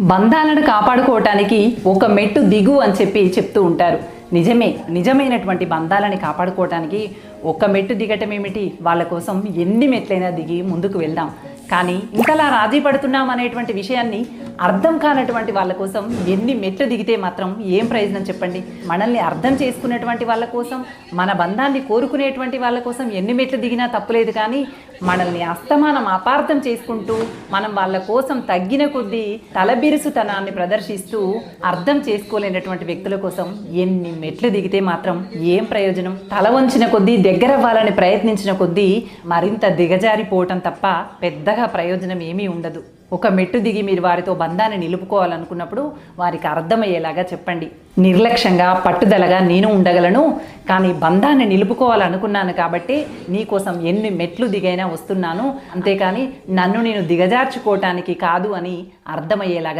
బంధాలను కాపాడుకోవటానికి ఒక మెట్టు దిగు అని చెప్పి చెప్తూ ఉంటారు. నిజమే నిజమైనటువంటి బంధాలని కాపాడుకోవటానికి ఒక మెట్టు దిగటం ఏమిటి? వాళ్ళ కోసం ఎన్ని మెట్లైనా దిగి ముందుకు వెళ్దాం. కానీ ఇంతలా రాజీ పడుతున్నాం అనేటువంటి విషయాన్ని అర్థం కానటువంటి వాళ్ళ కోసం ఎన్ని మెట్లు దిగితే మాత్రం ఏం ప్రయోజనం చెప్పండి? మనల్ని అర్థం చేసుకునేటువంటి వాళ్ళ కోసం మన బంధాన్ని కోరుకునేటువంటి వాళ్ళ కోసం ఎన్ని మెట్లు దిగినా తప్పులేదు కానీ మనల్ని అస్తమానం అపార్థం చేసుకుంటూ మనం వాళ్ళ కోసం తగ్గిన కొద్దీ తలబిరుసుతనాన్ని ప్రదర్శిస్తూ అర్థం చేసుకోలేనటువంటి వ్యక్తుల కోసం ఎన్ని మెట్లు దిగితే మాత్రం ఏం ప్రయోజనం? తల వంచిన కొద్దీ దగ్గరవ్వాలని ప్రయత్నించిన కొద్దీ మరింత దిగజారిపోవటం తప్ప పెద్ద అంతగా ప్రయోజనం ఏమీ ఉండదు. ఒక మెట్టు దిగి మీరు వారితో బంధాన్ని నిలుపుకోవాలనుకున్నప్పుడు వారికి అర్థమయ్యేలాగా చెప్పండి. నిర్లక్ష్యంగా పట్టుదలగా నేను ఉండగలను కానీ బంధాన్ని నిలుపుకోవాలనుకున్నాను కాబట్టి నీకోసం ఎన్ని మెట్లు దిగైనా వస్తున్నాను. అంతేకాని నన్ను నేను దిగజార్చుకోవటానికి కాదు అని అర్థమయ్యేలాగా